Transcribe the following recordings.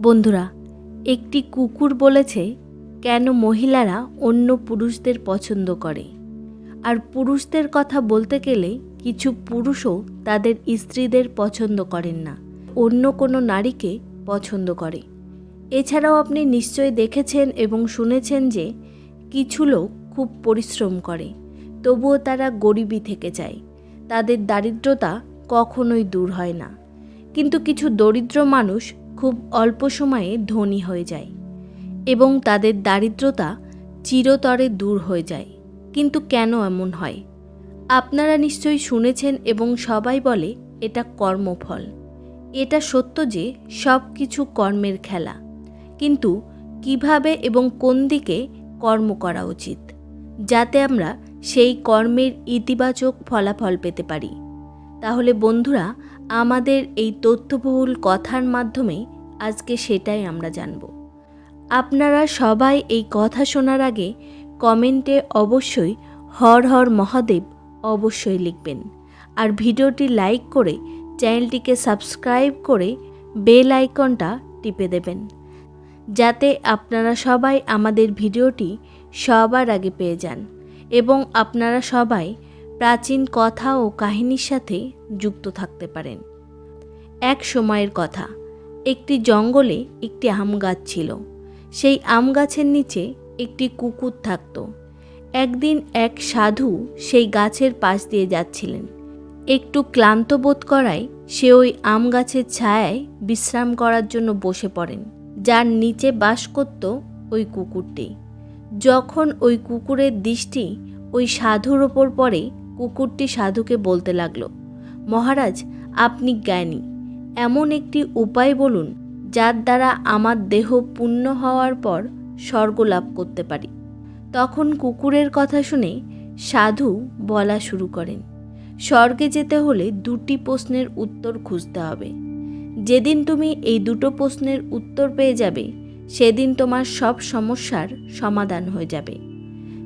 বন্ধুরা, একটি কুকুর বলেছে, কেন মহিলারা অন্য পুরুষদের পছন্দ করে? আর পুরুষদের কথা বলতে গেলে, কিছু পুরুষও তাদের স্ত্রীদের পছন্দ করেন না, অন্য কোনো নারীকে পছন্দ করে। এছাড়াও আপনি নিশ্চয়ই দেখেছেন এবং শুনেছেন যে, কিছু লোক খুব পরিশ্রম করে, তবুও তারা গরিবই থেকে যায়। তাদের দারিদ্রতা কখনোই দূর হয় না। কিন্তু কিছু দরিদ্র মানুষ খুব অল্প সময়ে ধনী হয়ে যায় এবং তাদের দারিদ্রতা চিরতরে দূর হয়ে যায়। কিন্তু কেন এমন হয়? আপনারা নিশ্চয়ই শুনেছেন এবং সবাই বলে এটা কর্মফল। এটা সত্য যে সব কিছু কর্মের খেলা। কিন্তু কীভাবে এবং কোন দিকে কর্ম করা উচিত? যাতে আমরা সেই কর্মের ইতিবাচক ফলাফল পেতে পারি। তাহলে বন্ধুরা আমাদের এই তথ্যবহুল কথার মাধ্যমে আজকে সেটাই আমরা জানব। আপনারা সবাই এই কথা শোনার আগে কমেন্টে অবশ্যই হর হর মহাদেব অবশ্যই লিখবেন। আর ভিডিওটি লাইক করে চ্যানেলটিকে সাবস্ক্রাইব করে বেল আইকনটা টিপে দেবেন। যাতে আপনারা সবাই আমাদের ভিডিওটি সবার আগে পেয়ে যান। এবং আপনারা সবাই প্রাচীন কথা ও কাহিনীর সাথে যুক্ত থাকতে পারেন। এক সময়ের কথা, একটি জঙ্গলে একটি আম গাছ ছিল। সেই আম গাছের নিচে একটি কুকুর থাকত। একদিন এক সাধু সেই গাছের পাশ দিয়ে যাচ্ছিলেন। একটু ক্লান্ত বোধ করায় সে ওই আম গাছের ছায়ায় বিশ্রাম করার জন্য বসে পড়েন, যার নিচে বাস করত ওই কুকুরটি। যখন ওই কুকুরের দৃষ্টি ওই সাধুর ওপর পড়ে কুকুরটি সাধুকে বলতে লাগল, মহারাজ, আপনি জ্ঞানী। এমন একটি উপায় বলুন যার দ্বারা আমার দেহ পূর্ণ হওয়ার পর স্বর্গ লাভ করতে পারি। তখন কুকুরের কথা শুনে সাধু বলা শুরু করেন, স্বর্গে যেতে হলে দুটি প্রশ্নের উত্তর খুঁজতে হবে। যেদিন তুমি এই দুটো প্রশ্নের উত্তর পেয়ে যাবে, সেদিন তোমার সব সমস্যার সমাধান হয়ে যাবে।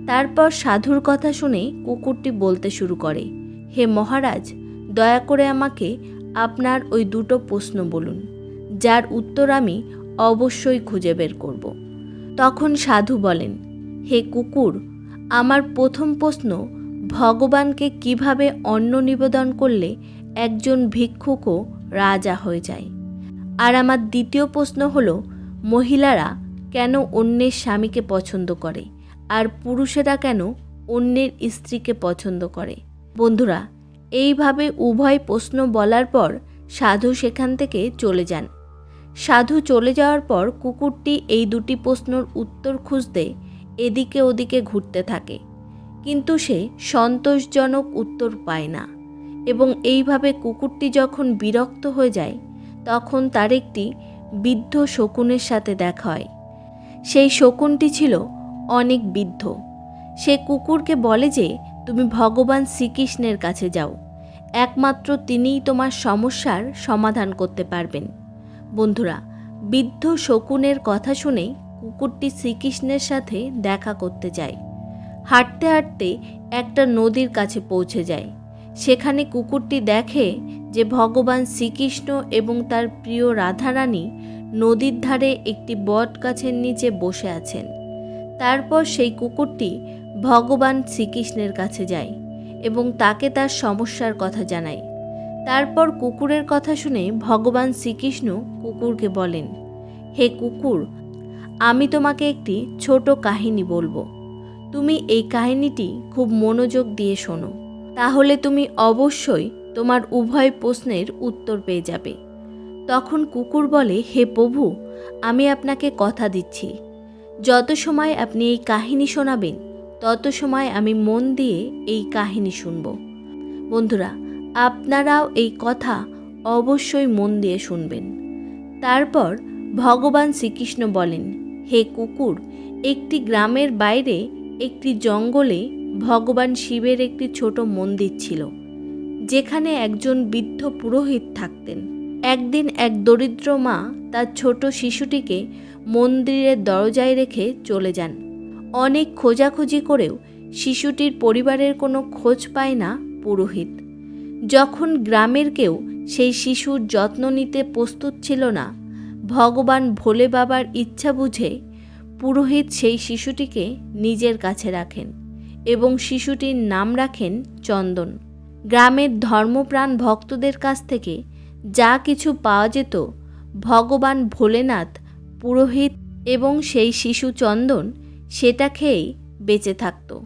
তারপর সাধুর কথা শুনে কুকুরটি বলতে শুরু করে, হে মহারাজ, দয়া করে আমাকে আপনার ওই দুটো প্রশ্ন বলুন, যার উত্তর আমি অবশ্যই খুঁজে বের করব। তখন সাধু বলেন, হে কুকুর, আমার প্রথম প্রশ্ন, ভগবানকে কীভাবে অন্ন নিবেদন করলে একজন ভিক্ষুকও রাজা হয়ে যায়? আর আমার দ্বিতীয় প্রশ্ন হলো, মহিলারা কেন অন্যের স্বামীকে পছন্দ করে? আর পুরুষেরা কেন অন্যের স্ত্রীকে পছন্দ করে? বন্ধুরা, এইভাবে উভয় প্রশ্ন বলার পর সাধু সেখান থেকে চলে যান। সাধু চলে যাওয়ার পর কুকুরটি এই দুটি প্রশ্নর উত্তর খুঁজতে এদিকে ওদিকে ঘুরতে থাকে। কিন্তু সে সন্তোষজনক উত্তর পায় না এবং এইভাবে কুকুরটি যখন বিরক্ত হয়ে যায়, তখন তার একটি বৃদ্ধ শকুনের সাথে দেখা হয়। সেই শকুনটি ছিল অনেক বৃদ্ধ। সে কুকুরকে বলে যে, তুমি ভগবান শ্রীকৃষ্ণের কাছে যাও। একমাত্র তিনিই তোমার সমস্যার সমাধান করতে পারবেন। বন্ধুরা, বৃদ্ধ শকুনের কথা শুনে কুকুরটি শ্রীকৃষ্ণের সাথে দেখা করতে যায়। হাঁটতে হাঁটতে একটা নদীর কাছে পৌঁছে যায়। সেখানে কুকুরটি দেখে যে ভগবান শ্রীকৃষ্ণ এবং তার প্রিয় রাধারানী নদীর ধারে একটি বট গাছের নিচে বসে আছেন। তারপর সেই কুকুরটি ভগবান শ্রীকৃষ্ণের কাছে যায় এবং তাকে তার সমস্যার কথা জানায়। তারপর কুকুরের কথা শুনে ভগবান শ্রীকৃষ্ণ কুকুরকে বলেন, হে কুকুর, আমি তোমাকে একটি ছোট কাহিনী বলব। তুমি এই কাহিনীটি খুব মনোযোগ দিয়ে শোনো। তাহলে তুমি অবশ্যই তোমার উভয় প্রশ্নের উত্তর পেয়ে যাবে। তখন কুকুর বলে, হে প্রভু, আমি আপনাকে কথা দিচ্ছি। যত সময় আপনি এই কাহিনী শোনাবেন, তত সময় আমি মন দিয়ে এই কাহিনী শুনব। বন্ধুরা, আপনারাও এই কথা অবশ্যই মন দিয়ে শুনবেন। তারপর ভগবান শ্রীকৃষ্ণ বলেন, হে কুকুর, একটি গ্রামের বাইরে একটি জঙ্গলে ভগবান শিবের একটি ছোট মন্দির ছিল, যেখানে একজন বৃদ্ধ পুরোহিত থাকতেন। একদিন এক দরিদ্র মা তার ছোট শিশুটিকে মন্দিরের দরজায় রেখে চলে যান। অনেক খোঁজাখুঁজি করেও শিশুটির পরিবারের কোনো খোঁজ পায় না পুরোহিত। যখন গ্রামের কেউ সেই শিশুর যত্ন নিতে প্রস্তুত ছিল না, ভগবান ভোলে বাবার ইচ্ছা বুঝে পুরোহিত সেই শিশুটিকে নিজের কাছে রাখেন এবং শিশুটির নাম রাখেন চন্দন। গ্রামের ধর্মপ্রাণ ভক্তদের কাছ থেকে যা কিছু পাওয়া যেত ভগবান ভোলেনাথ পুরোহিত এবং সেই শিশু চন্দন সেটা খেয়েই বেঁচে থাকত।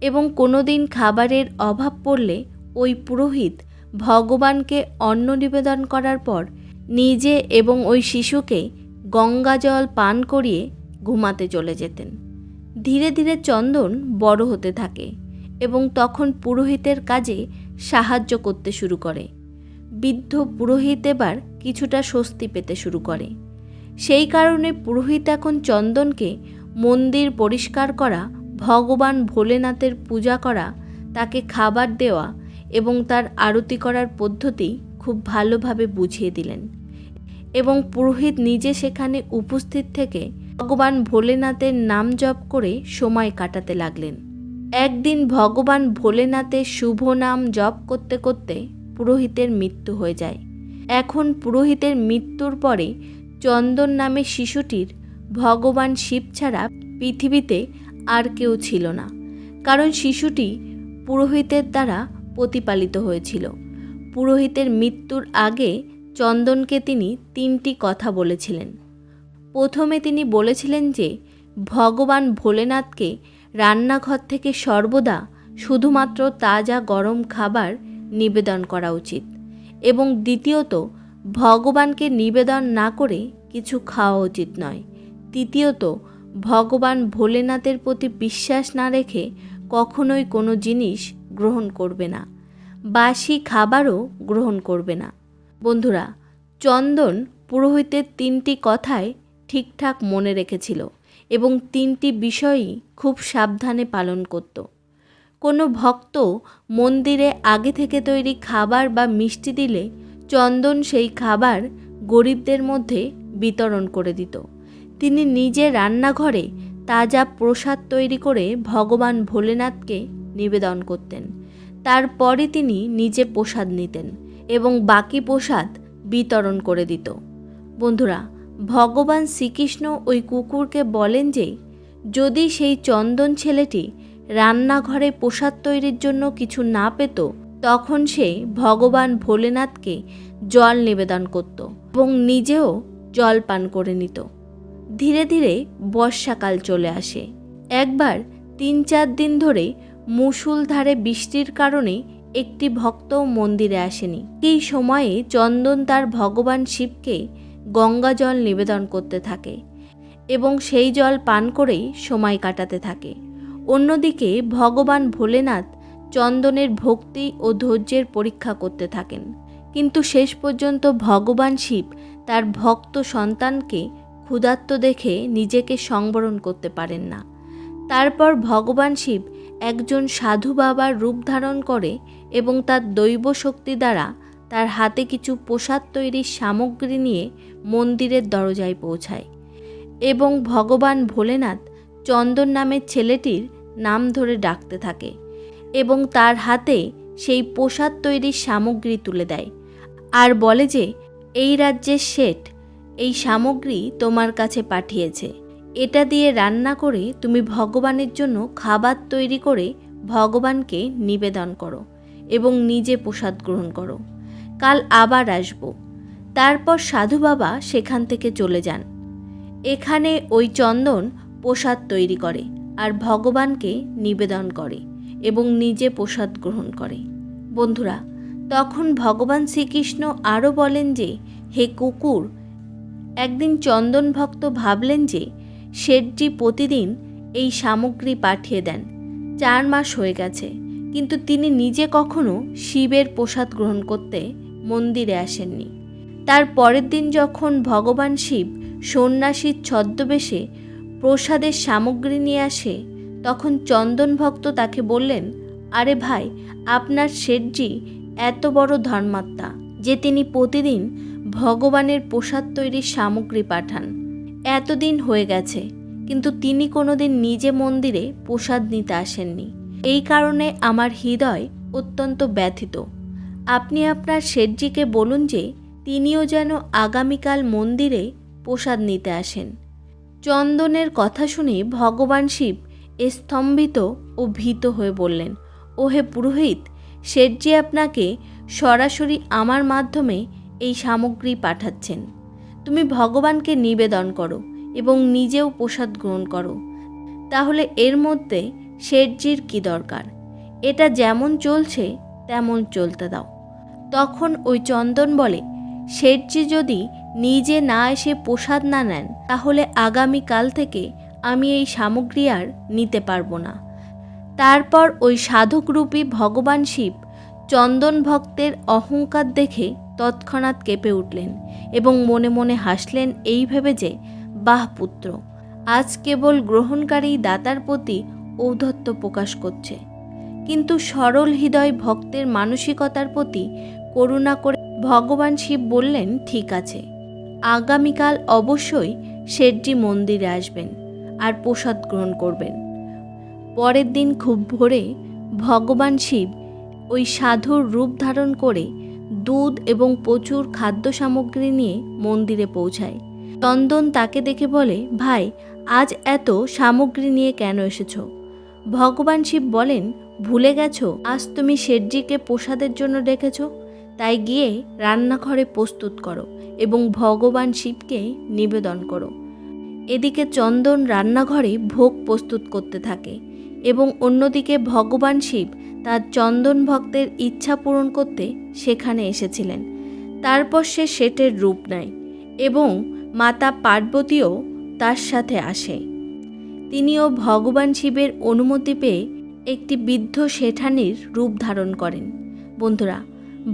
এবং কোনো দিন খাবারের অভাব পড়লে ওই পুরোহিত ভগবানকে অন্ন নিবেদন করার পর নিজে এবং ওই শিশুকে গঙ্গা জল পান করিয়ে ঘুমাতে চলে যেতেন। ধীরে ধীরে চন্দন বড় হতে থাকে এবং তখন পুরোহিতের কাজে সাহায্য করতে শুরু করে। বৃদ্ধ পুরোহিত এবার কিছুটা স্বস্তি পেতে শুরু করে। সেই কারণে পুরোহিত এখন চন্দনকে মন্দির পরিষ্কার করা, ভগবান ভোলেনাথের পূজা করা, তাকে খাবার দেওয়া এবং তার আরতি করার পদ্ধতি খুব ভালোভাবে বুঝিয়ে দিলেন। এবং পুরোহিত নিজে সেখানে উপস্থিত থেকে ভগবান ভোলেনাথের নাম জপ করে সময় কাটাতে লাগলেন। একদিন ভগবান ভোলেনাথের শুভ নাম জপ করতে করতে পুরোহিতের মৃত্যু হয়ে যায়। এখন পুরোহিতের মৃত্যুর পরে চন্দন নামে শিশুটির ভগবান শিব ছাড়া পৃথিবীতে আর কেউ ছিল না, কারণ শিশুটি পুরোহিতের দ্বারা প্রতিপালিত হয়েছিল। পুরোহিতের মৃত্যুর আগে চন্দনকে তিনি তিনটি কথা বলেছিলেন। প্রথমে তিনি বলেছিলেন যে, ভগবান ভোলেনাথকে রান্নাঘর থেকে সর্বদা শুধুমাত্র তাজা গরম খাবার নিবেদন করা উচিত এবং দ্বিতীয়ত ভগবানকে নিবেদন না করে কিছু খাওয়া উচিত নয়। তৃতীয়ত, ভগবান ভোলেনাথের প্রতি বিশ্বাস না রেখে কখনোই কোনো জিনিস গ্রহণ করবে না। বাসি খাবারও গ্রহণ করবে না। বন্ধুরা, চন্দন পুরোহিতের তিনটি কথায় ঠিকঠাক মনে রেখেছিল এবং তিনটি বিষয়ই খুব সাবধানে পালন করত। কোনো ভক্ত মন্দিরে আগে থেকে তৈরি খাবার বা মিষ্টি দিলে চন্দন সেই খাবার গরিবদের মধ্যে বিতরণ করে দিত। তিনি নিজে রান্নাঘরে তাজা প্রসাদ তৈরি করে ভগবান ভোলেনাথকে নিবেদন করতেন। তারপরে তিনি নিজে প্রসাদ নিতেন এবং বাকি প্রসাদ বিতরণ করে দিত। বন্ধুরা, ভগবান শ্রীকৃষ্ণ ওই কুকুরকে বলেন যে, যদি সেই চন্দন ছেলেটি রান্নাঘরে প্রসাদ তৈরির জন্য কিছু না পেত তখন সে ভগবান ভোলেনাথকে জল নিবেদন করত এবং নিজেও জল পান করে নিত। ধীরে ধীরে বর্ষাকাল চলে আসে। একবার তিন চার দিন ধরে মুষুলধারে বৃষ্টির কারণে একটি ভক্ত মন্দিরে আসেনি। এই সময়ে চন্দন তার ভগবান শিবকে গঙ্গা জল নিবেদন করতে থাকে এবং সেই জল পান করেই সময় কাটাতে থাকে। অন্যদিকে ভগবান ভোলেনাথ চন্দনের ভক্তি ও ধৈর্যের পরীক্ষা করতে থাকেন। কিন্তু শেষ পর্যন্ত ভগবান শিব তার ভক্ত সন্তানকে ক্ষুধার্ত দেখে নিজেকে সংবরণ করতে পারেন না। তারপর ভগবান শিব একজন সাধু বাবার রূপ ধারণ করে এবং তার দৈব শক্তি দ্বারা তার হাতে কিছু প্রসাদ তৈরির সামগ্রী নিয়ে মন্দিরের দরজায় পৌঁছায় এবং ভগবান ভোলেনাথ চন্দন নামের ছেলেটির নাম ধরে ডাকতে থাকে। এবং তার হাতে সেই প্রসাদ তৈরির সামগ্রী তুলে দেয়। আর বলে যে, এই রাজ্যের শেঠ এই সামগ্রী তোমার কাছে পাঠিয়েছে। এটা দিয়ে রান্না করে তুমি ভগবানের জন্য খাবার তৈরি করে ভগবানকে নিবেদন করো এবং নিজে প্রসাদ গ্রহণ করো। কাল আবার আসব। তারপর সাধু বাবা সেখান থেকে চলে যান। এখানে ওই চন্দন প্রসাদ তৈরি করে আর ভগবানকে নিবেদন করে। এবং নিজে প্রসাদ গ্রহণ করে। বন্ধুরা, তখন ভগবান শ্রীকৃষ্ণ আরও বলেন যে, হে কুকুর, একদিন চন্দন ভক্ত ভাবলেন যে, শেঠজি প্রতিদিন এই সামগ্রী পাঠিয়ে দেন। চার মাস হয়ে গেছে, কিন্তু তিনি নিজে কখনো শিবের প্রসাদ গ্রহণ করতে মন্দিরে আসেননি। তার পরের দিন যখন ভগবান শিব সন্ন্যাসীর ছদ্মবেশে প্রসাদের সামগ্রী নিয়ে আসে তখন চন্দন ভক্ত তাকে বললেন, আরে ভাই, আপনার শেঠজি এত বড় ধর্মাত্মা যে তিনি প্রতিদিন ভগবানের প্রসাদ তৈরির সামগ্রী পাঠান। এতদিন হয়ে গেছে, কিন্তু তিনি কোনোদিন নিজে মন্দিরে প্রসাদ নিতে আসেননি। এই কারণে আমার হৃদয় অত্যন্ত ব্যথিত। আপনি আপনার শেঠজিকে বলুন যে তিনিও যেন আগামীকাল মন্দিরে প্রসাদ নিতে আসেন। চন্দনের কথা শুনে ভগবান শিব স্তম্ভিত ও ভীত হয়ে বললেন ও হে পুরোহিত শেঠজি আপনাকে সরাসরি আমার মাধ্যমে এই সামগ্রী পাঠাচ্ছেন, তুমি ভগবানকে নিবেদন করো এবং নিজেও প্রসাদ গ্রহণ করো। তাহলে এর মধ্যে শেঠজির কী দরকার? এটা যেমন চলছে, তেমন চলতে দাও। তখন ওই চন্দন বলে, শেঠজি যদি নিজে না এসে প্রসাদ না নেন, তাহলে আগামীকাল থেকে আমি এই সামগ্রী আর নিতে পারব না। তারপর ওই সাধকরূপী ভগবান শিব চন্দন ভক্তের অহংকার দেখে তৎক্ষণাৎ কেঁপে উঠলেন এবং মনে মনে হাসলেন এই ভেবে যে, বাহ পুত্র, আজ কেবল গ্রহণকারী দাতার প্রতি ঔদ্ধত্য প্রকাশ করছে। কিন্তু সরল হৃদয় ভক্তের মানসিকতার প্রতি করুণা করে ভগবান শিব বললেন, ঠিক আছে, আগামীকাল অবশ্যই শেঠজি মন্দিরে আসবেন। আর প্রসাদ গ্রহণ করবেন। পরের দিন খুব ভোরে ভগবান শিব ওই সাধুর রূপ ধারণ করে দুধ এবং প্রচুর খাদ্য সামগ্রী নিয়ে মন্দিরে পৌঁছায়। চন্দন তাকে দেখে বলে, ভাই, আজ এত সামগ্রী নিয়ে কেন এসেছ? ভগবান শিব বলেন, ভুলে গেছো? আজ তুমি শেঠজিকে প্রসাদের জন্য ডেকেছ? তাই গিয়ে রান্নাঘরে প্রস্তুত করো এবং ভগবান শিবকে নিবেদন করো। এদিকে চন্দন রান্নাঘরে ভোগ প্রস্তুত করতে থাকে এবং অন্যদিকে ভগবান শিব তার চন্দন ভক্তের ইচ্ছা পূরণ করতে সেখানে এসেছিলেন। তারপর সে শেঠের রূপ নেয় এবং মাতা পার্বতীও তার সাথে আসে। তিনিও ভগবান শিবের অনুমতি পেয়ে একটি বৃদ্ধ শেঠানির রূপ ধারণ করেন। বন্ধুরা,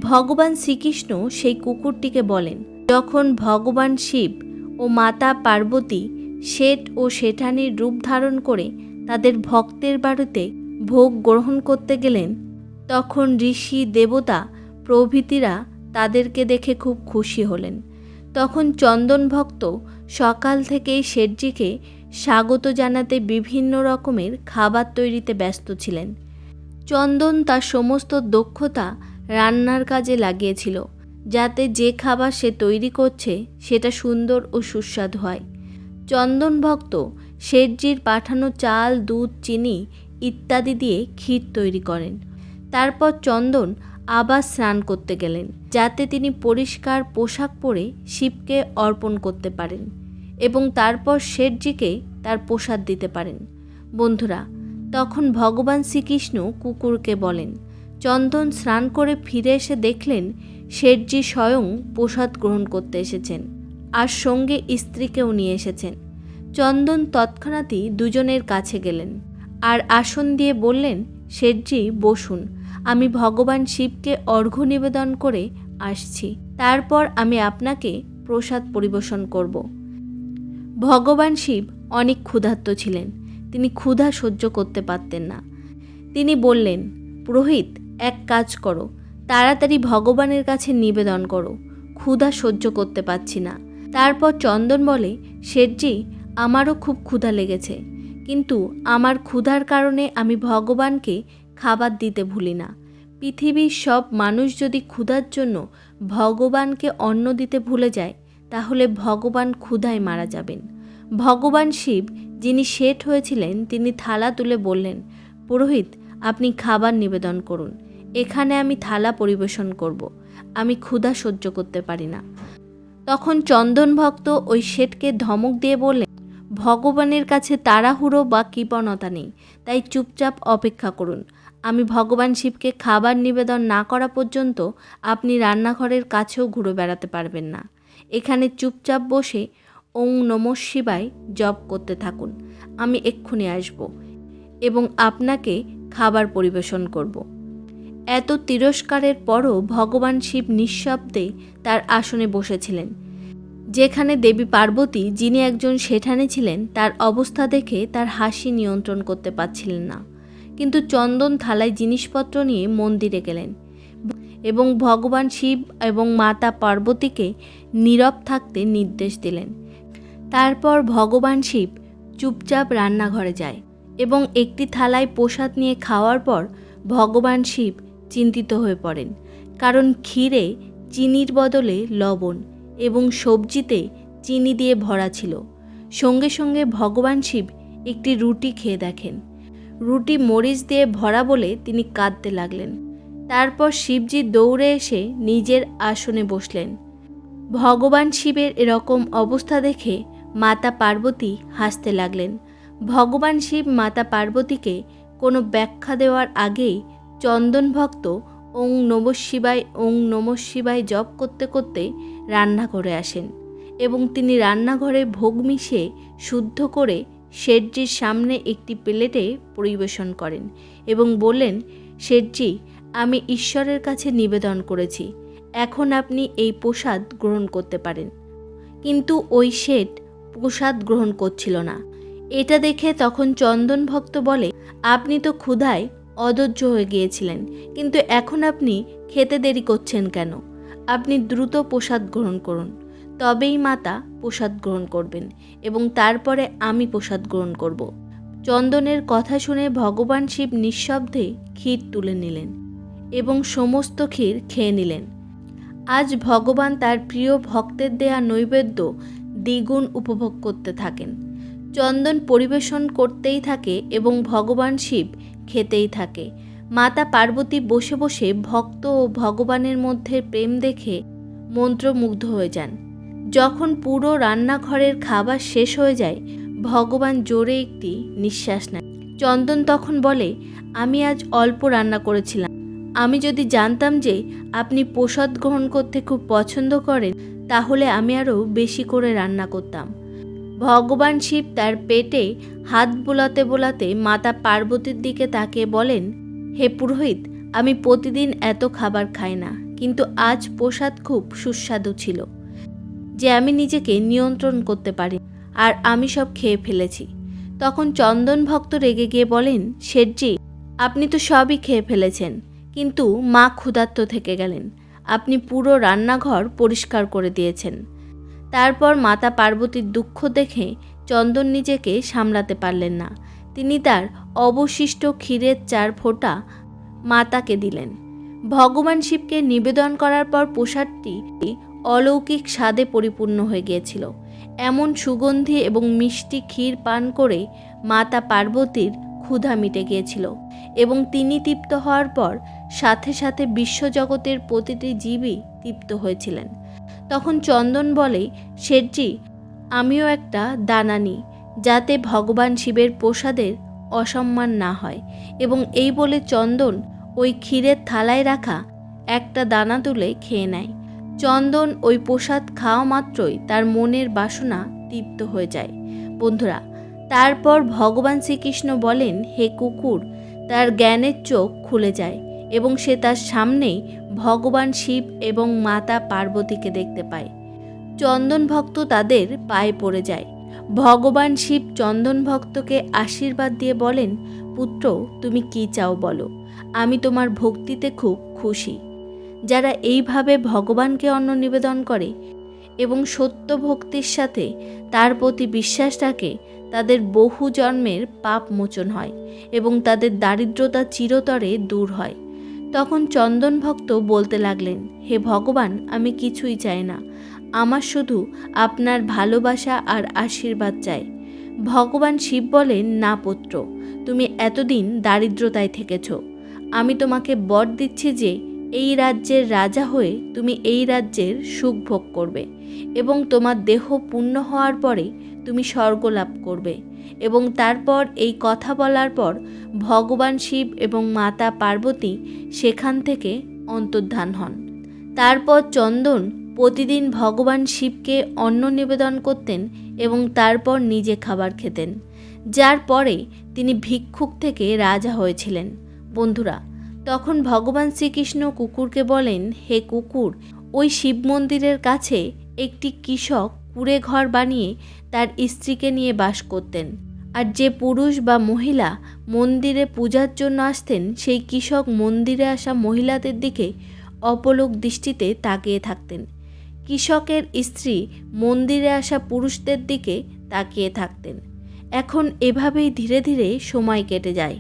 ভগবান শ্রীকৃষ্ণ সেই কুকুরটিকে বলেন, যখন ভগবান শিব ও মাতা পার্বতী শেঠ ও শেঠানির রূপ ধারণ করে তাদের ভক্তের বাড়িতে ভোগ গ্রহণ করতে গেলেন। তখন ঋষি দেবতা প্রভৃতিরা তাদেরকে দেখে খুব খুশি হলেন। তখন চন্দন ভক্ত সকাল থেকেই শেঠজিকে স্বাগত জানাতে বিভিন্ন রকমের খাবার তৈরিতে ব্যস্ত ছিলেন। চন্দন তার সমস্ত দক্ষতা রান্নার কাজে লাগিয়েছিল, যাতে যে খাবার সে তৈরি করছে সেটা সুন্দর ও সুস্বাদু হয়। চন্দন ভক্ত শেঠজির পাঠানো চাল, দুধ, চিনি ইত্যাদি দিয়ে ক্ষীর তৈরি করেন। তারপর চন্দন আবার স্নান করতে গেলেন, যাতে তিনি পরিষ্কার পোশাক পরে শিবকে অর্পণ করতে পারেন এবং তারপর শেঠজিকে তার প্রসাদ দিতে পারেন। বন্ধুরা, তখন ভগবান শ্রীকৃষ্ণ কুকুরকে বলেন, চন্দন স্নান করে ফিরে এসে দেখলেন শেঠজি স্বয়ং প্রসাদ গ্রহণ করতে এসেছেন, আর সঙ্গে স্ত্রীকেও নিয়ে এসেছেন। চন্দন তৎক্ষণাৎই দুজনের কাছে গেলেন। আর আসন দিয়ে বললেন, শেঠজি, বসুন। আমি ভগবান শিবকে অর্ঘ্য নিবেদন করে আসছি। তারপর আমি আপনাকে প্রসাদ পরিবেশন করব। ভগবান শিব অনেক ক্ষুধার্ত ছিলেন। তিনি ক্ষুধা সহ্য করতে পারতেন না। তিনি বললেন, পুরোহিত, এক কাজ করো। তাড়াতাড়ি ভগবানের কাছে নিবেদন করো। ক্ষুধা সহ্য করতে পারছি না। তারপর চন্দন বলে, শেঠজি আমারও খুব ক্ষুধা লেগেছে, কিন্তু আমার ক্ষুধার কারণে আমি ভগবানকে খাবার দিতে ভুলি না। পৃথিবীর সব মানুষ যদি ক্ষুধার জন্য ভগবানকে অন্ন দিতে ভুলে যায়, তাহলে ভগবান ক্ষুধায় মারা যাবেন। ভগবান শিব, যিনি শেঠ হয়েছিলেন, তিনি থালা তুলে বললেন, পুরোহিত, আপনি খাবার নিবেদন করুন। এখানে আমি থালা পরিবেশন করব। আমি ক্ষুধা সহ্য করতে পারি না। তখন চন্দন ভক্ত ওই শেঠকে ধমক দিয়ে বললেন ভগবানের কাছে তাড়াহুড়ো বা কৃপণতা নেই, তাই চুপচাপ অপেক্ষা করুন। আমি ভগবান শিবকে খাবার নিবেদন না করা পর্যন্ত আপনি রান্নাঘরের কাছেও ঘুরে বেড়াতে পারবেন না। এখানে চুপচাপ বসে ওং নম শিবায় জপ করতে থাকুন। আমি এক্ষুনি আসব এবং আপনাকে খাবার পরিবেশন করব। এত তিরস্কারের পরও ভগবান শিব নিঃশব্দে তার আসনে বসেছিলেন। যেখানে দেবী পার্বতী, যিনি একজন সেঠানে ছিলেন, তার অবস্থা দেখে তার হাসি নিয়ন্ত্রণ করতে পারছিলেন না। কিন্তু চন্দন থালায় জিনিসপত্র নিয়ে মন্দিরে গেলেন এবং ভগবান শিব এবং মাতা পার্বতীকে নীরব থাকতে নির্দেশ দিলেন। তারপর ভগবান শিব চুপচাপ রান্নাঘরে যায় এবং একটি থালায় প্রসাদ নিয়ে খাওয়ার পর ভগবান শিব চিন্তিত হয়ে পড়েন। কারণ ক্ষীরে, চিনির বদলে লবণ এবং সবজিতে চিনি দিয়ে ভরা ছিল। সঙ্গে সঙ্গে ভগবান শিব একটি রুটি খেয়ে দেখেন। রুটি মরিচ দিয়ে ভরা বলে তিনি কাঁদতে লাগলেন। তারপর শিবজি দৌড়ে এসে নিজের আসনে বসলেন। ভগবান শিবের এরকম অবস্থা দেখে মাতা পার্বতী হাসতে লাগলেন। ভগবান শিব মাতা পার্বতীকে কোনো ব্যাখ্যা দেওয়ার আগেই চন্দন ভক্ত ওং নম শিবায়, ওং নম শিবায় জপ করতে করতে রান্না করে আসেন এবং তিনি রান্নাঘরে ভোগ মিশিয়ে শুদ্ধ করে শেঠজির সামনে একটি প্লেটে পরিবেশন করেন এবং বললেন, শেঠজি, আমি ঈশ্বরের কাছে নিবেদন করেছি, এখন আপনি এই প্রসাদ গ্রহণ করতে পারেন। কিন্তু ওই শেঠ প্রসাদ গ্রহণ করছিল না। এটা দেখে তখন চন্দন ভক্ত বলে, আপনি তো ক্ষুধায় অধৈর্য হয়ে গিয়েছিলেন। কিন্তু এখন আপনি খেতে দেরি করছেন কেন? আপনি দ্রুত প্রসাদ গ্রহণ করুন। তবেই মাতা প্রসাদ গ্রহণ করবেন এবং তারপরে আমি প্রসাদ গ্রহণ করব। চন্দনের কথা শুনে ভগবান শিব নিঃশব্দে ক্ষীর তুলে নিলেন এবং সমস্ত ক্ষীর খেয়ে নিলেন। আজ ভগবান তার প্রিয় ভক্তের দেয়া নৈবেদ্য দ্বিগুণ উপভোগ করতে থাকেন। চন্দন পরিবেশন করতেই থাকে এবং ভগবান শিব খেতেই থাকে। মাতা পার্বতী বসে বসে ভক্ত ও ভগবানের মধ্যে প্রেম দেখে মন্ত্রমুগ্ধ হয়ে যান। যখন পুরো রান্নাঘরের খাবার শেষ হয়ে যায়, ভগবান জোরে একটি নিঃশ্বাস নেন। চন্দন তখন বলে, আমি আজ অল্প রান্না করেছিলাম। আমি যদি জানতাম যে আপনি প্রসাদ গ্রহণ করতে খুব পছন্দ করেন, তাহলে আমি আরও বেশি করে রান্না করতাম। ভগবান শিব তার পেটে হাত বোলাতে বোলাতে মাতা পার্বতীর দিকে তাকিয়ে বলেন, হে পুরোহিত, আমি প্রতিদিন এত খাবার খাই না, কিন্তু আজ প্রসাদ খুব সুস্বাদু ছিল, যে আমি নিজেকে নিয়ন্ত্রণ করতে পারি, আর আমি সব খেয়ে ফেলেছি। তখন চন্দন ভক্ত রেগে গিয়ে বলেন, শেঠজি, আপনি তো সবই খেয়ে ফেলেছেন, কিন্তু মা ক্ষুধার্ত থেকে গেলেন, আপনি পুরো রান্নাঘর পরিষ্কার করে দিয়েছেন। তারপর মাতা পার্বতীর দুঃখ দেখে চন্দন নিজেকে সামলাতে পারলেন না। তিনি তার অবশিষ্ট ক্ষীরের চার ফোঁটা মাতাকে দিলেন। ভগবান শিবকে নিবেদন করার পর প্রসাদটি অলৌকিক স্বাদে পরিপূর্ণ হয়ে গিয়েছিল। এমন সুগন্ধি এবং মিষ্টি ক্ষীর পান করে মাতা পার্বতীর ক্ষুধা মিটে গিয়েছিল এবং তিনি তৃপ্ত হওয়ার পর সাথে সাথে বিশ্বজগতের প্রতিটি জীবই তৃপ্ত হয়েছিলেন। তখন চন্দন বলে, শেঠজি, আমিও একটা দানা নিই যাতে ভগবান শিবের প্রসাদের অসম্মান না হয়। এবং এই বলে চন্দন ওই ক্ষীরের থালায় রাখা একটা দানা তুলে খেয়ে নেয়। চন্দন ওই প্রসাদ খাওয়া মাত্রই তার মনের বাসনা তৃপ্ত হয়ে যায়। বন্ধুরা, তারপর ভগবান শ্রীকৃষ্ণ বলেন, হে কুকুর, তার জ্ঞানের চোখ খুলে যায় এবং সে তার সামনেই ভগবান শিব এবং মাতা পার্বতীকে দেখতে পায়। চন্দন ভক্ত তাদের পায়ে পড়ে যায়। ভগবান শিব চন্দন ভক্তকে আশীর্বাদ দিয়ে বলেন, পুত্র, তুমি কি চাও বলো? আমি তোমার ভক্তিতে খুব খুশি। যারা এইভাবে ভগবানকে অন্ন নিবেদন করে এবং সত্য ভক্তির সাথে তার প্রতি বিশ্বাস রাখে, তাদের বহু জন্মের পাপ মোচন হয় এবং তাদের দারিদ্রতা চিরতরে দূর হয়। তখন চন্দন ভক্ত বলতে লাগলেন, হে ভগবান, আমি কিছুই চাই না। আমার শুধু আপনার ভালোবাসা আর আশীর্বাদ চাই। ভগবান শিব বলেন, না পুত্র, তুমি এতদিন দারিদ্রতায় থেকেছ। আমি তোমাকে বর দিচ্ছি যে, এই রাজ্যের রাজা হয়ে তুমি এই রাজ্যের সুখ ভোগ করবে এবং তোমার দেহ পূর্ণ হওয়ার পরে তুমি স্বর্গ লাভ করবে। এবং তারপর এই কথা বলার পর ভগবান শিব এবং মাতা পার্বতী সেখান থেকে অন্তর্ধান হন। তারপর চন্দন প্রতিদিন ভগবান শিবকে অন্ন নিবেদন করতেন এবং তারপর নিজে খাবার খেতেন। যার পরে তিনি ভিক্ষুক থেকে রাজা হয়েছিলেন। বন্ধুরা, তখন ভগবান শ্রীকৃষ্ণ কুকুরকে বলেন, হে কুকুর, ওই শিব মন্দিরের কাছে একটি কৃষক কুড়ে ঘর বানিয়ে তার স্ত্রীকে নিয়ে বাস করতেন। আর যে পুরুষ বা মহিলা মন্দিরে পূজার জন্য আসতেন, সেই কৃষক মন্দিরে আসা মহিলাদের দিকে অপলোক দৃষ্টিতে তাকিয়ে থাকতেন। কৃষকের স্ত্রী মন্দিরে আসা পুরুষদের দিকে তাকিয়ে থাকতেন। এখন এভাবেই ধীরে ধীরে সময় কেটে যায়।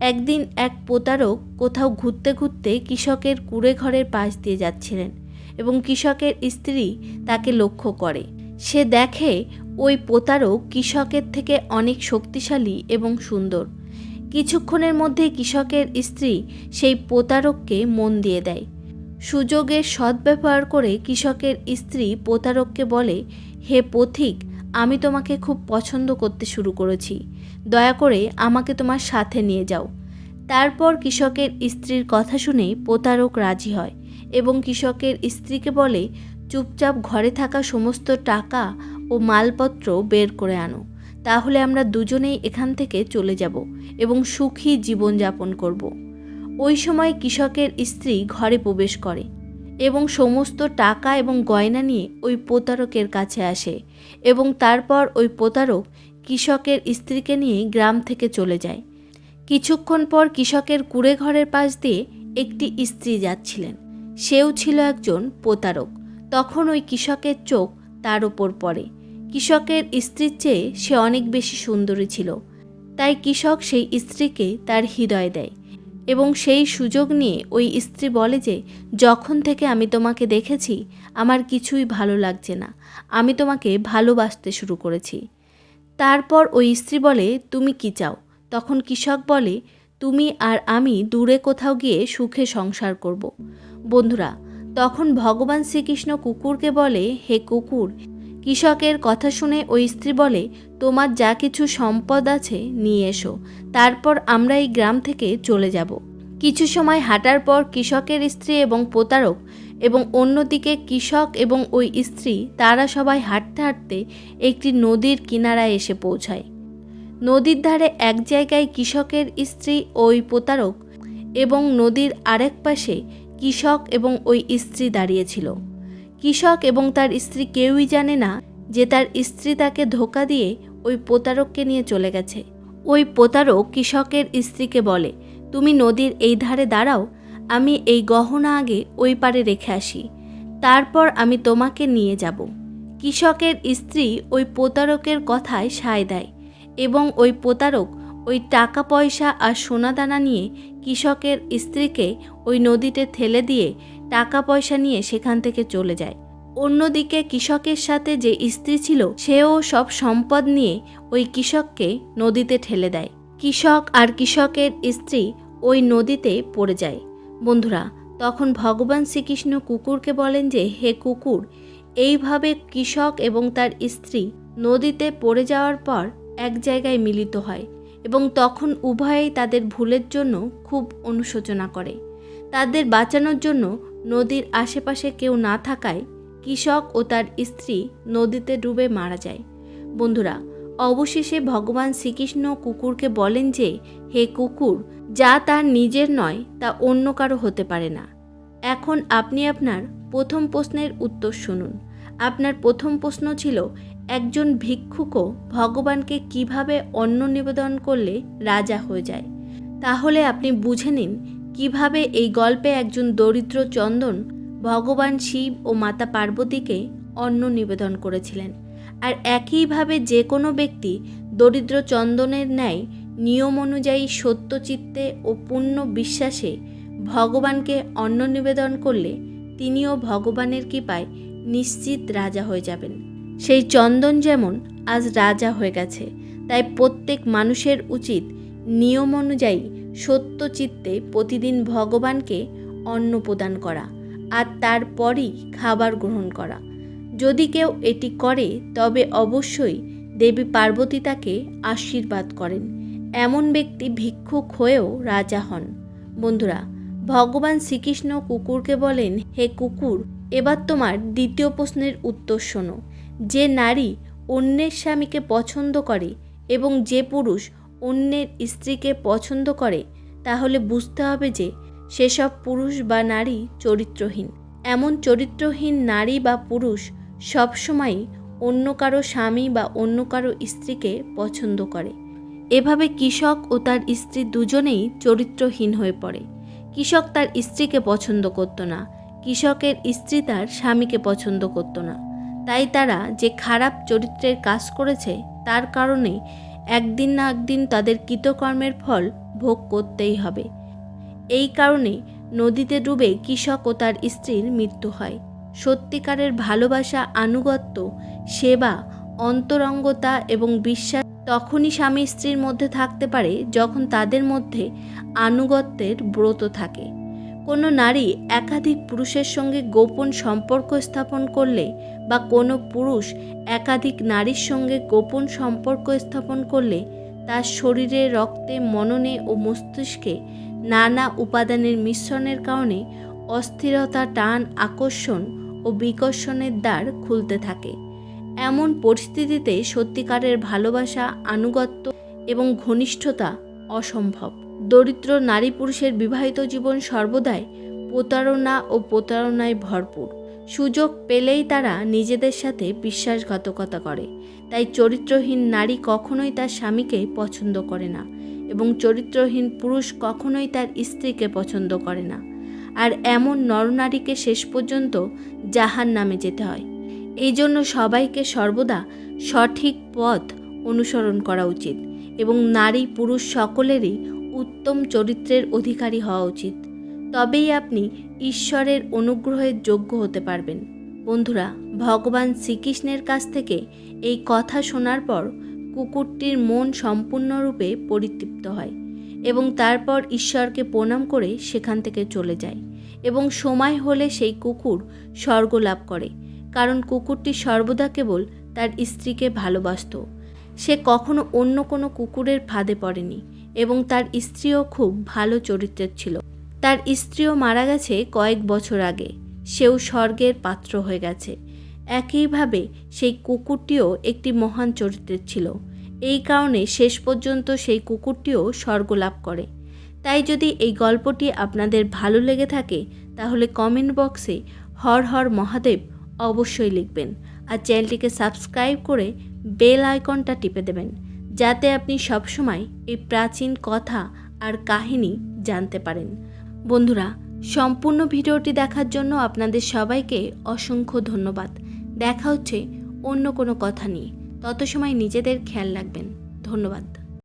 একদিন এক প্রতারক কোথাও ঘুরতে ঘুরতে কৃষকের কুড়ে ঘরের পাশ দিয়ে যাচ্ছিলেন এবং কৃষকের স্ত্রী তাকে লক্ষ্য করে। সে দেখে ওই প্রতারক কৃষকের থেকে অনেক শক্তিশালী এবং সুন্দর। কিছুক্ষণের মধ্যে কৃষকের স্ত্রী সেই প্রতারককে মন দিয়ে দেয়। সুযোগের সদ্ব্যবহার করে কৃষকের স্ত্রী প্রতারককে বলে, হে পথিক, আমি তোমাকে খুব পছন্দ করতে শুরু করেছি। দয়া করে আমাকে তোমার সাথে নিয়ে যাও। তারপর কৃষকের স্ত্রীর কথা শুনে প্রতারক রাজি হয় এবং কৃষকের স্ত্রীকে বলে, চুপচাপ ঘরে থাকা সমস্ত টাকা ও মালপত্র বের করে আনো। তাহলে আমরা দুজনেই এখান থেকে চলে যাব এবং সুখী জীবনযাপন করব। ওই সময় কৃষকের স্ত্রী ঘরে প্রবেশ করে এবং সমস্ত টাকা এবং গয়না নিয়ে ওই প্রতারকের কাছে আসে এবং তারপর ওই প্রতারক কৃষকের স্ত্রীকে নিয়ে গ্রাম থেকে চলে যায়। কিছুক্ষণ পর কৃষকের কুড়ে ঘরের পাশ দিয়ে একটি স্ত্রী যাচ্ছিলেন। সেও ছিল একজন প্রতারক। তখন ওই কৃষকের চোখ তার ওপর পড়ে। কৃষকের স্ত্রীর চেয়ে সে অনেক বেশি সুন্দরী ছিল। তাই কৃষক সেই স্ত্রীকে তার হৃদয় দেয় এবং সেই সুযোগ নিয়ে ওই স্ত্রী বলে যে, যখন থেকে আমি তোমাকে দেখেছি, আমার কিছুই ভালো লাগছে না। আমি তোমাকে ভালোবাসতে শুরু করেছি। তারপর ওই স্ত্রী বলে, তুমি কি চাও? তখন কৃষক বলে, তুমি আর আমি দূরে কোথাও গিয়ে সুখে সংসার করব। বন্ধুরা, তখন ভগবান শ্রীকৃষ্ণ কুকুরকে বলে, হে কুকুর কৃষকের কথা শুনে ওই স্ত্রী বলে, তোমার যা কিছু সম্পদ আছে, নিয়ে এসো। তারপর আমরা এই গ্রাম থেকে চলে যাব। কিছু সময় হাঁটার পর কৃষকের স্ত্রী এবং প্রতারক এবং অন্যদিকে কৃষক এবং ওই স্ত্রী, তারা সবাই হাঁটতে হাঁটতে একটি নদীর কিনারায় এসে পৌঁছায়। নদীর ধারে এক জায়গায় কৃষকের স্ত্রী, ওই প্রতারক এবং নদীর আরেক পাশে কৃষক এবং ওই স্ত্রী দাঁড়িয়েছিল কৃষক এবং তার স্ত্রী কেউই জানে না যে তার স্ত্রী তাকে ধোকা দিয়ে ওই প্রতারককে নিয়ে চলে গেছে। ওই প্রতারক কৃষকের স্ত্রীকে বলে, তুমি নদীর এই ধারে দাঁড়াও, আমি এই গহনা আগে ওই পারে রেখে আসি। তারপর আমি তোমাকে নিয়ে যাব। কৃষকের স্ত্রী ওই প্রতারকের কথায় সায় দেয় এবং ওই প্রতারক ওই টাকা, পয়সা আর সোনাদানা নিয়ে কৃষকের স্ত্রীকে ওই নদীতে ঠেলে দিয়ে টাকা পয়সা নিয়ে সেখান থেকে চলে যায়। অন্যদিকে কৃষকের সাথে যে স্ত্রী ছিল, সেও সব সম্পদ নিয়ে ওই কৃষককে নদীতে ঠেলে দেয়। কৃষক আর কৃষকের স্ত্রী ওই নদীতে পড়ে যায়। বন্ধুরা, তখন ভগবান শ্রীকৃষ্ণ কুকুরকে বলেন যে, হে কুকুর, এইভাবে কৃষক এবং তার স্ত্রী নদীতে পড়ে যাওয়ার পর এক জায়গায় মিলিত হয় এবং তখন উভয়েই তাদের ভুলের জন্য খুব অনুশোচনা করে। তাদের বাঁচানোর জন্য নদীর আশেপাশে কেউ না থাকায় কৃষক ও তার স্ত্রী নদীতে ডুবে মারা যায়। বন্ধুরা, অবশেষে ভগবান শ্রীকৃষ্ণ কুকুরকে বলেন যে, হে কুকুর, যা তার নিজের নয়, তা অন্য কারও হতে পারে না। এখন আপনি আপনার প্রথম প্রশ্নের উত্তর শুনুন। আপনার প্রথম প্রশ্ন ছিল, একজন ভিক্ষুকও ভগবানকে কীভাবে অন্ন নিবেদন করলে রাজা হয়ে যায়? তাহলে আপনি বুঝে নিন কীভাবে এই গল্পে একজন দরিদ্র চন্দন ভগবান শিব ও মাতা পার্বতীকে অন্ন নিবেদন করেছিলেন? আর একইভাবে যে কোনো ব্যক্তি দরিদ্র চন্দনের ন্যায় নিয়ম অনুযায়ী সত্যচিত্তে ও পূর্ণ বিশ্বাসে ভগবানকে অন্ন নিবেদন করলে তিনিও ভগবানের কৃপায় নিশ্চিত রাজা হয়ে যাবেন। সেই চন্দন যেমন আজ রাজা হয়ে গেছে, তাই প্রত্যেক মানুষের উচিত নিয়ম অনুযায়ী সত্যচিত্তে প্রতিদিন ভগবানকে অন্ন প্রদান করা আর তারপরই খাবার গ্রহণ করা। যদি কেউ এটি করে, তবে অবশ্যই দেবী পার্বতী তাকে আশীর্বাদ করেন। এমন ব্যক্তি ভিক্ষুক হয়েও রাজা হন। বন্ধুরা, ভগবান শ্রীকৃষ্ণ কুকুরকে বলেন, হে কুকুর, এবার তোমার দ্বিতীয় প্রশ্নের উত্তর শোনো। যে নারী অন্যের স্বামীকে পছন্দ করে এবং যে পুরুষ অন্যের স্ত্রীকে পছন্দ করে, তাহলে বুঝতে হবে যে সেসব পুরুষ বা নারী চরিত্রহীন। এমন চরিত্রহীন নারী বা পুরুষ সবসময়ই অন্য কারও স্বামী বা অন্য কারও স্ত্রীকে পছন্দ করে। এভাবে কৃষক ও তার স্ত্রী দুজনেই চরিত্রহীন হয়ে পড়ে। কৃষক তার স্ত্রীকে পছন্দ করত না, কৃষকের স্ত্রী তার স্বামীকে পছন্দ করত না। তাই তারা যে খারাপ চরিত্রের কাজ করেছে, তার কারণে একদিন না একদিন তাদের কৃতকর্মের ফল ভোগ করতেই হবে। এই কারণে নদীতে ডুবে কৃষক ও তার স্ত্রীর মৃত্যু হয়। সত্যিকারের ভালোবাসা, আনুগত্য, সেবা, অন্তরঙ্গতা এবং বিশ্বাস তখনই স্বামী স্ত্রীর মধ্যে থাকতে পারে যখন তাদের মধ্যে আনুগত্যের ব্রত থাকে। কোনো নারী একাধিক পুরুষের সঙ্গে গোপন সম্পর্ক স্থাপন করলে বা কোনো পুরুষ একাধিক নারীর সঙ্গে গোপন সম্পর্ক স্থাপন করলে তার শরীরে, রক্তে, মননে ও মস্তিষ্কে নানা উপাদানের মিশ্রণের কারণে অস্থিরতা, টান, আকর্ষণ ও বিকর্ষণের দ্বার খুলতে থাকে। এমন পরিস্থিতিতে সত্যিকারের ভালোবাসা, আনুগত্য এবং ঘনিষ্ঠতা অসম্ভব। দরিদ্র নারী পুরুষের বিবাহিত জীবন সর্বদাই প্রতারণা ও প্রতারণায় ভরপুর। সুযোগ পেলেই তারা নিজেদের সাথে বিশ্বাসঘাতকতা করে। তাই চরিত্রহীন নারী কখনোই তার স্বামীকে পছন্দ করে না এবং চরিত্রহীন পুরুষ কখনোই তার স্ত্রীকে পছন্দ করে না। আর এমন নরনারীকে শেষ পর্যন্ত জাহান নামে যেতে হয়। এই জন্য সবাইকে সর্বদা সঠিক পথ অনুসরণ করা উচিত এবং নারী পুরুষ সকলেরই উত্তম চরিত্রের অধিকারী হওয়া উচিত। তবেই আপনি ঈশ্বরের অনুগ্রহের যোগ্য হতে পারবেন। বন্ধুরা, ভগবান শ্রীকৃষ্ণের কাছ থেকে এই কথা শোনার পর কুকুরটির মন সম্পূর্ণরূপে পরিতৃপ্ত হয় এবং তারপর ঈশ্বরকে প্রণাম করে সেখান থেকে চলে যায় এবং সময় হলে সেই কুকুর স্বর্গ লাভ করে, কারণ কুকুরটি সর্বদা কেবল তার স্ত্রীকে ভালোবাসত। সে কখনো অন্য কোনো কুকুরের ফাঁদে পড়েনি এবং তার স্ত্রীও খুব ভালো চরিত্রের ছিল। তার স্ত্রীও মারা গেছে কয়েক বছর আগে। সেও স্বর্গের পাত্র হয়ে গেছে। একইভাবে সেই কুকুরটিও একটি মহান চরিত্রের ছিল। এই কারণে শেষ পর্যন্ত সেই কুকুরটিও স্বর্গ লাভ করে। তাই যদি এই গল্পটি আপনাদের ভালো লেগে থাকে, তাহলে কমেন্ট বক্সে হর হর মহাদেব অবশ্যই লিখবেন আর চ্যানেলটিকে সাবস্ক্রাইব করে বেল আইকনটা টিপে দেবেন, যাতে আপনি সবসময় এই প্রাচীন কথা আর কাহিনী জানতে পারেন। বন্ধুরা, সম্পূর্ণ ভিডিওটি দেখার জন্য আপনাদের সবাইকে অসংখ্য ধন্যবাদ। দেখা হচ্ছে অন্য কোনো কথা নিয়ে। তত সময় নিজেদের খেয়াল রাখবেন। ধন্যবাদ।